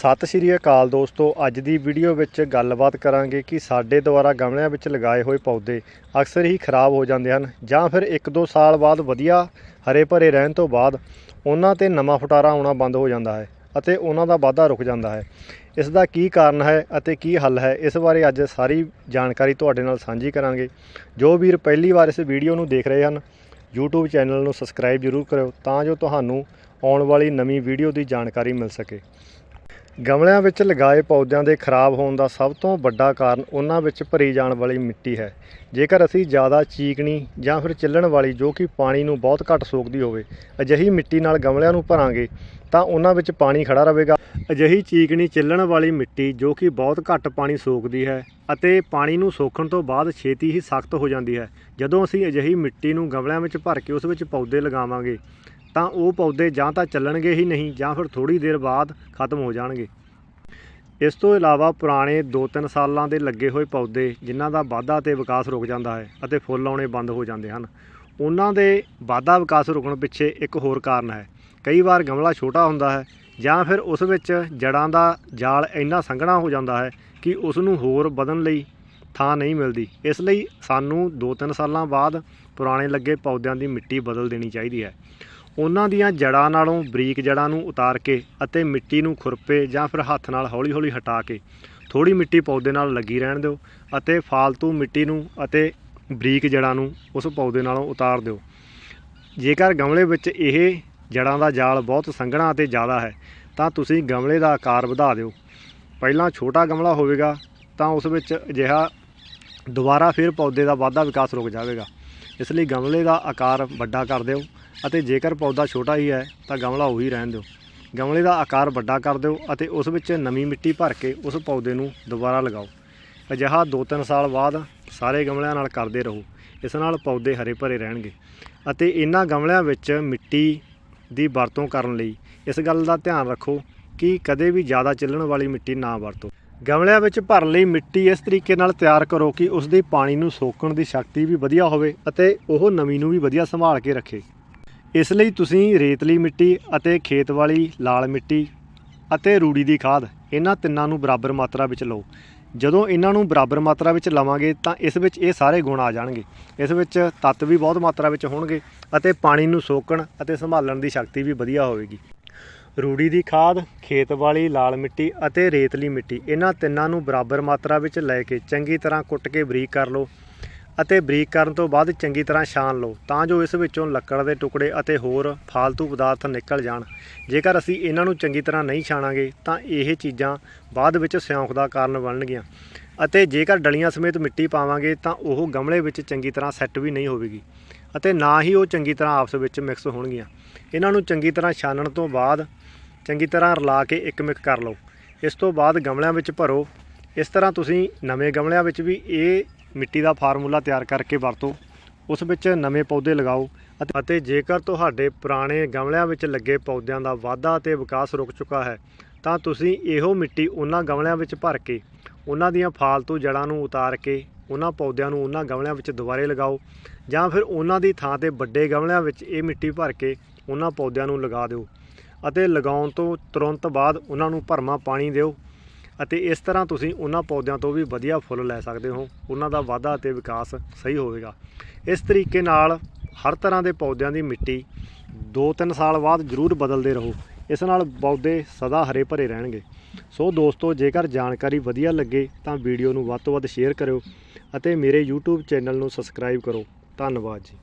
ਸਤਿ ਸ਼੍ਰੀ ਅਕਾਲ ਦੋਸਤੋ, ਅੱਜ ਦੀ ਵੀਡੀਓ ਵਿੱਚ ਗੱਲਬਾਤ ਕਰਾਂਗੇ ਕਿ ਸਾਡੇ ਦੁਆਰਾ ਗਮਲਿਆਂ ਵਿੱਚ ਲਗਾਏ ਹੋਏ ਪੌਦੇ ਅਕਸਰ ਹੀ ਖਰਾਬ ਹੋ ਜਾਂਦੇ ਹਨ ਜਾਂ ਫਿਰ 1-2 ਸਾਲ ਬਾਅਦ ਵਧੀਆ ਹਰੇ ਭਰੇ ਰਹਿਣ ਤੋਂ ਬਾਅਦ ਉਹਨਾਂ ਤੇ ਨਵਾਂ ਫੁਟਾਰਾ ਆਉਣਾ ਬੰਦ ਹੋ ਜਾਂਦਾ ਹੈ ਅਤੇ ਉਹਨਾਂ ਦਾ ਵਾਧਾ ਰੁਕ ਜਾਂਦਾ ਹੈ। ਇਸ ਦਾ ਕੀ ਕਾਰਨ ਹੈ ਅਤੇ ਕੀ ਹੱਲ ਹੈ, ਇਸ ਬਾਰੇ ਅੱਜ ਸਾਰੀ ਜਾਣਕਾਰੀ ਤੁਹਾਡੇ ਨਾਲ ਸਾਂਝੀ ਕਰਾਂਗੇ। ਜੋ ਵੀਰ ਪਹਿਲੀ ਵਾਰ ਇਸ ਵੀਡੀਓ ਨੂੰ ਦੇਖ ਰਹੇ ਹਨ, YouTube ਚੈਨਲ ਨੂੰ ਸਬਸਕ੍ਰਾਈਬ ਜ਼ਰੂਰ ਕਰਿਓ ਤਾਂ ਜੋ ਤੁਹਾਨੂੰ ਆਉਣ ਵਾਲੀ ਨਵੀਂ ਵੀਡੀਓ ਦੀ ਜਾਣਕਾਰੀ ਮਿਲ ਸਕੇ। ਗਮਲਿਆਂ ਵਿੱਚ ਲਗਾਏ ਪੌਦਿਆਂ ਦੇ ਖਰਾਬ ਹੋਣ ਦਾ ਸਭ ਤੋਂ ਵੱਡਾ ਕਾਰਨ ਉਹਨਾਂ ਵਿੱਚ ਭਰੀ ਜਾਣ ਵਾਲੀ ਮਿੱਟੀ ਹੈ। ਜੇਕਰ ਅਸੀਂ ਜ਼ਿਆਦਾ ਚੀਕਣੀ ਜਾਂ ਫਿਰ ਚੱਲਣ ਵਾਲੀ ਜੋ ਕਿ ਪਾਣੀ ਨੂੰ ਬਹੁਤ ਘੱਟ ਸੋਖਦੀ ਹੋਵੇ, ਅਜਿਹੀ ਮਿੱਟੀ ਨਾਲ ਗਮਲਿਆਂ ਨੂੰ ਭਰਾਂਗੇ, ਤਾਂ ਉਹਨਾਂ ਵਿੱਚ ਪਾਣੀ ਖੜਾ ਰਹੇਗਾ। ਅਜਿਹੀ ਚੀਕਣੀ ਚੱਲਣ ਵਾਲੀ ਮਿੱਟੀ ਜੋ ਕਿ ਬਹੁਤ ਘੱਟ ਪਾਣੀ ਸੋਖਦੀ ਹੈ ਅਤੇ ਪਾਣੀ ਨੂੰ ਸੋਖਣ ਤੋਂ ਬਾਅਦ ਛੇਤੀ ਹੀ ਸਖਤ ਹੋ ਜਾਂਦੀ ਹੈ। ਜਦੋਂ ਅਸੀਂ ਅਜਿਹੀ ਮਿੱਟੀ ਨੂੰ ਗਮਲਿਆਂ ਵਿੱਚ ਭਰ ਕੇ ਉਸ ਵਿੱਚ ਪੌਦੇ ਲਗਾਵਾਂਗੇ ਤਾਂ ਉਹ ਪੌਦੇ ਜਾਂ ਤਾਂ ਚੱਲਣਗੇ ਹੀ ਨਹੀਂ ਜਾਂ ਫਿਰ ਥੋੜੀ ਦੇਰ ਬਾਅਦ ਖਤਮ ਹੋ ਜਾਣਗੇ। ਇਸ ਤੋਂ ਇਲਾਵਾ ਪੁਰਾਣੇ 2-3 ਸਾਲਾਂ ਦੇ ਲੱਗੇ ਹੋਏ ਪੌਦੇ ਜਿਨ੍ਹਾਂ ਦਾ ਵਾਧਾ ਤੇ ਵਿਕਾਸ ਰੁਕ ਜਾਂਦਾ ਹੈ ਅਤੇ ਫੁੱਲ ਆਉਣੇ ਬੰਦ ਹੋ ਜਾਂਦੇ ਹਨ। ਉਹਨਾਂ ਦੇ ਵਾਧਾ ਵਿਕਾਸ ਰੁਕਣ ਪਿੱਛੇ ਇੱਕ ਹੋਰ ਕਾਰਨ ਹੈ। ਕਈ ਵਾਰ ਗਮਲਾ ਛੋਟਾ ਹੁੰਦਾ ਹੈ ਜਾਂ ਫਿਰ ਉਸ ਵਿੱਚ ਜੜਾਂ ਦਾ ਜਾਲ ਇੰਨਾ ਸੰਘਣਾ ਹੋ ਜਾਂਦਾ ਹੈ ਕਿ ਉਸ ਨੂੰ ਹੋਰ ਵਧਣ ਲਈ ਥਾਂ ਨਹੀਂ ਮਿਲਦੀ। ਇਸ ਲਈ ਸਾਨੂੰ 2-3 ਸਾਲਾਂ ਬਾਅਦ ਪੁਰਾਣੇ ਲੱਗੇ ਪੌਦਿਆਂ ਦੀ ਮਿੱਟੀ ਬਦਲ ਦੇਣੀ ਚਾਹੀਦੀ ਹੈ। ਉਹਨਾਂ ਦੀਆਂ ਜੜਾਂ ਨਾਲੋਂ ਬਰੀਕ ਜੜਾਂ ਨੂੰ ਉਤਾਰ ਕੇ ਅਤੇ ਮਿੱਟੀ ਨੂੰ ਖੁਰਪੇ ਜਾਂ ਫਿਰ ਹੱਥ ਨਾਲ ਹੌਲੀ-ਹੌਲੀ ਹਟਾ ਕੇ ਥੋੜੀ ਮਿੱਟੀ ਪੌਦੇ ਨਾਲ ਲੱਗੀ ਰਹਿਣ ਦਿਓ ਅਤੇ ਫਾਲਤੂ ਮਿੱਟੀ ਨੂੰ ਅਤੇ ਬਰੀਕ ਜੜਾਂ ਨੂੰ ਉਸ ਪੌਦੇ ਨਾਲੋਂ ਉਤਾਰ ਦਿਓ। ਜੇਕਰ ਗਮਲੇ ਵਿੱਚ ਇਹ ਜੜਾਂ ਦਾ ਜਾਲ ਬਹੁਤ ਸੰਘਣਾ ਅਤੇ ਜ਼ਿਆਦਾ ਹੈ, ਤਾਂ ਤੁਸੀਂ ਗਮਲੇ ਦਾ ਆਕਾਰ ਵਧਾ ਦਿਓ। ਪਹਿਲਾਂ ਛੋਟਾ ਗਮਲਾ ਹੋਵੇਗਾ, ਤਾਂ ਉਸ ਵਿੱਚ ਅਜਿਹਾ ਦੁਬਾਰਾ ਫਿਰ ਪੌਦੇ ਦਾ ਵਾਧਾ ਵਿਕਾਸ ਰੁਕ ਜਾਵੇਗਾ। ਇਸ ਲਈ ਗਮਲੇ ਦਾ ਆਕਾਰ ਵੱਡਾ ਕਰ ਦਿਓ ਅਤੇ ਜੇਕਰ ਪੌਦਾ ਛੋਟਾ ਹੀ ਹੈ, ਤਾਂ ਗਮਲਾ ਉਹੀ ਰਹਿਣ ਦਿਓ। ਗਮਲੇ ਦਾ ਆਕਾਰ ਵੱਡਾ ਕਰ ਦਿਓ ਅਤੇ ਉਸ ਵਿੱਚ ਨਵੀਂ ਮਿੱਟੀ ਭਰ ਕੇ ਉਸ ਪੌਦੇ ਨੂੰ ਦੁਬਾਰਾ ਲਗਾਓ। ਅਜਿਹਾ 2-3 ਸਾਲ ਬਾਅਦ ਸਾਰੇ ਗਮਲਿਆਂ ਨਾਲ ਕਰਦੇ ਰਹੋ। ਇਸ ਨਾਲ ਪੌਦੇ ਹਰੇ ਭਰੇ ਰਹਿਣਗੇ ਅਤੇ ਇਹਨਾਂ ਗਮਲਿਆਂ ਵਿੱਚ ਮਿੱਟੀ ਦੀ ਵਰਤੋਂ ਕਰਨ ਲਈ ਇਸ ਗੱਲ ਦਾ ਧਿਆਨ ਰੱਖੋ ਕਿ ਕਦੇ ਵੀ ਜ਼ਿਆਦਾ ਚੱਲਣ ਵਾਲੀ ਮਿੱਟੀ ਨਾ ਵਰਤੋ। ਗਮਲਿਆਂ ਵਿੱਚ ਭਰਨ ਲਈ ਮਿੱਟੀ ਇਸ ਤਰੀਕੇ ਨਾਲ ਤਿਆਰ ਕਰੋ ਕਿ ਉਸ ਦੀ ਪਾਣੀ ਨੂੰ ਸੋਖਣ ਦੀ ਸ਼ਕਤੀ ਵੀ ਵਧੀਆ ਹੋਵੇ ਅਤੇ ਉਹ ਨਮੀ ਨੂੰ ਵੀ ਵਧੀਆ ਸੰਭਾਲ ਕੇ ਰੱਖੇ। ਇਸ ਲਈ ਤੁਸੀਂ ਰੇਤਲੀ ਮਿੱਟੀ ਅਤੇ ਖੇਤ ਵਾਲੀ ਲਾਲ ਮਿੱਟੀ ਅਤੇ ਰੂੜੀ ਦੀ ਖਾਦ ਇਹਨਾਂ ਤਿੰਨਾਂ ਨੂੰ ਬਰਾਬਰ ਮਾਤਰਾ ਵਿੱਚ ਲਓ। ਜਦੋਂ ਇਹਨਾਂ ਨੂੰ ਬਰਾਬਰ ਮਾਤਰਾ ਵਿੱਚ ਲਵਾਂਗੇ ਤਾਂ ਇਸ ਵਿੱਚ ਇਹ ਸਾਰੇ ਗੁਣ ਆ ਜਾਣਗੇ। ਇਸ ਵਿੱਚ ਤੱਤ ਵੀ ਬਹੁਤ ਮਾਤਰਾ ਵਿੱਚ ਹੋਣਗੇ ਅਤੇ ਪਾਣੀ ਨੂੰ ਸੋਕਣ ਅਤੇ ਸੰਭਾਲਣ ਦੀ ਸ਼ਕਤੀ ਵੀ ਵਧੀਆ ਹੋਵੇਗੀ। ਰੂੜੀ ਦੀ ਖਾਦ, ਖੇਤ ਵਾਲੀ ਲਾਲ ਮਿੱਟੀ ਅਤੇ ਰੇਤਲੀ ਮਿੱਟੀ ਇਹਨਾਂ ਤਿੰਨਾਂ ਨੂੰ ਬਰਾਬਰ ਮਾਤਰਾ ਵਿੱਚ ਲੈ ਕੇ ਚੰਗੀ ਤਰ੍ਹਾਂ ਕੁੱਟ ਕੇ ਬਰੀਕ ਕਰ ਲਓ। ਅਤੇ ਬਰੀਕ ਕਰਨ ਤੋਂ ਬਾਅਦ ਚੰਗੀ ਤਰ੍ਹਾਂ ਛਾਣ ਲਓ, ਤਾਂ ਜੋ ਇਸ ਵਿੱਚੋਂ ਲੱਕੜ ਦੇ ਟੁਕੜੇ ਅਤੇ ਹੋਰ ਫਾਲਤੂ ਪਦਾਰਥ ਨਿਕਲ ਜਾਣ। ਜੇਕਰ ਅਸੀਂ ਇਹਨਾਂ ਨੂੰ ਚੰਗੀ ਤਰ੍ਹਾਂ ਨਹੀਂ ਛਾਣਾਂਗੇ, ਤਾਂ ਇਹ ਚੀਜ਼ਾਂ ਬਾਅਦ ਵਿੱਚ ਸਿਉਂਕ ਦਾ ਕਾਰਨ ਬਣਨਗੀਆਂ। ਅਤੇ ਜੇਕਰ ਡਲੀਆਂ ਸਮੇਤ ਮਿੱਟੀ ਪਾਵਾਂਗੇ, ਤਾਂ ਉਹ ਗਮਲੇ ਵਿੱਚ ਚੰਗੀ ਤਰ੍ਹਾਂ ਸੈੱਟ ਵੀ ਨਹੀਂ ਹੋਵੇਗੀ ਅਤੇ ਨਾ ਹੀ ਉਹ ਚੰਗੀ ਤਰ੍ਹਾਂ ਆਪਸ ਵਿੱਚ ਮਿਕਸ ਹੋਣਗੀਆਂ। ਇਹਨਾਂ ਨੂੰ ਚੰਗੀ ਤਰ੍ਹਾਂ ਛਾਣਨ ਤੋਂ ਬਾਅਦ ਚੰਗੀ ਤਰ੍ਹਾਂ ਰਲਾ ਕੇ ਇੱਕ ਮਿਕ ਕਰ ਲਓ। ਇਸ ਤੋਂ ਬਾਅਦ ਗਮਲਿਆਂ ਵਿੱਚ ਭਰੋ। ਇਸ ਤਰ੍ਹਾਂ ਤੁਸੀਂ ਨਵੇਂ ਗਮਲਿਆਂ ਵਿੱਚ ਵੀ ਇਹ ਮਿੱਟੀ ਦਾ ਫਾਰਮੂਲਾ ਤਿਆਰ ਕਰਕੇ ਵਰਤੋ। ਉਸ ਵਿੱਚ ਨਵੇਂ ਪੌਦੇ ਲਗਾਓ ਅਤੇ- ਅਤੇ ਜੇਕਰ ਤੁਹਾਡੇ ਪੁਰਾਣੇ ਗਮਲਿਆਂ ਵਿੱਚ ਲੱਗੇ ਪੌਦਿਆਂ ਦਾ ਵਾਧਾ ਅਤੇ ਵਿਕਾਸ ਰੁਕ ਚੁੱਕਾ ਹੈ, ਤਾਂ ਤੁਸੀਂ ਇਹੋ ਮਿੱਟੀ ਉਹਨਾਂ ਗਮਲਿਆਂ ਵਿੱਚ ਭਰ ਕੇ, ਉਹਨਾਂ ਦੀਆਂ ਫਾਲਤੂ ਜੜਾਂ ਨੂੰ ਉਤਾਰ ਕੇ, ਉਹਨਾਂ ਪੌਦਿਆਂ ਨੂੰ ਉਹਨਾਂ ਗਮਲਿਆਂ ਵਿੱਚ ਦੁਬਾਰੇ ਲਗਾਓ ਜਾਂ ਫਿਰ ਉਹਨਾਂ ਦੀ ਥਾਂ ਤੇ ਵੱਡੇ ਗਮਲਿਆਂ ਵਿੱਚ ਇਹ ਮਿੱਟੀ ਭਰ ਕੇ ਉਹਨਾਂ ਪੌਦਿਆਂ ਨੂੰ ਲਗਾ ਦਿਓ ਅਤੇ ਲਗਾਉਣ ਤੋਂ ਤੁਰੰਤ ਬਾਅਦ ਉਹਨਾਂ ਨੂੰ ਭਰਮਾ ਪਾਣੀ ਦਿਓ। ਅਤੇ ਇਸ ਤਰ੍ਹਾਂ ਤੁਸੀਂ ਉਹਨਾਂ ਪੌਦਿਆਂ ਤੋਂ ਵੀ ਵਧੀਆ ਫੁੱਲ ਲੈ ਸਕਦੇ ਹੋ। ਉਹਨਾਂ ਦਾ ਵਾਧਾ ਅਤੇ ਵਿਕਾਸ ਸਹੀ ਹੋਵੇਗਾ। ਇਸ ਤਰੀਕੇ ਨਾਲ ਹਰ ਤਰ੍ਹਾਂ ਦੇ ਪੌਦਿਆਂ ਦੀ ਮਿੱਟੀ 2-3 ਸਾਲ ਬਾਅਦ ਜ਼ਰੂਰ ਬਦਲਦੇ ਰਹੋ। ਇਸ ਨਾਲ ਪੌਦੇ ਸਦਾ ਹਰੇ ਭਰੇ ਰਹਿਣਗੇ। ਸੋ ਦੋਸਤੋ, ਜੇਕਰ ਜਾਣਕਾਰੀ ਵਧੀਆ ਲੱਗੇ ਤਾਂ ਵੀਡੀਓ ਨੂੰ ਵੱਧ ਤੋਂ ਵੱਧ ਸ਼ੇਅਰ ਕਰਿਓ ਅਤੇ ਮੇਰੇ YouTube ਚੈਨਲ ਨੂੰ ਸਬਸਕ੍ਰਾਈਬ ਕਰੋ। ਧੰਨਵਾਦ ਜੀ।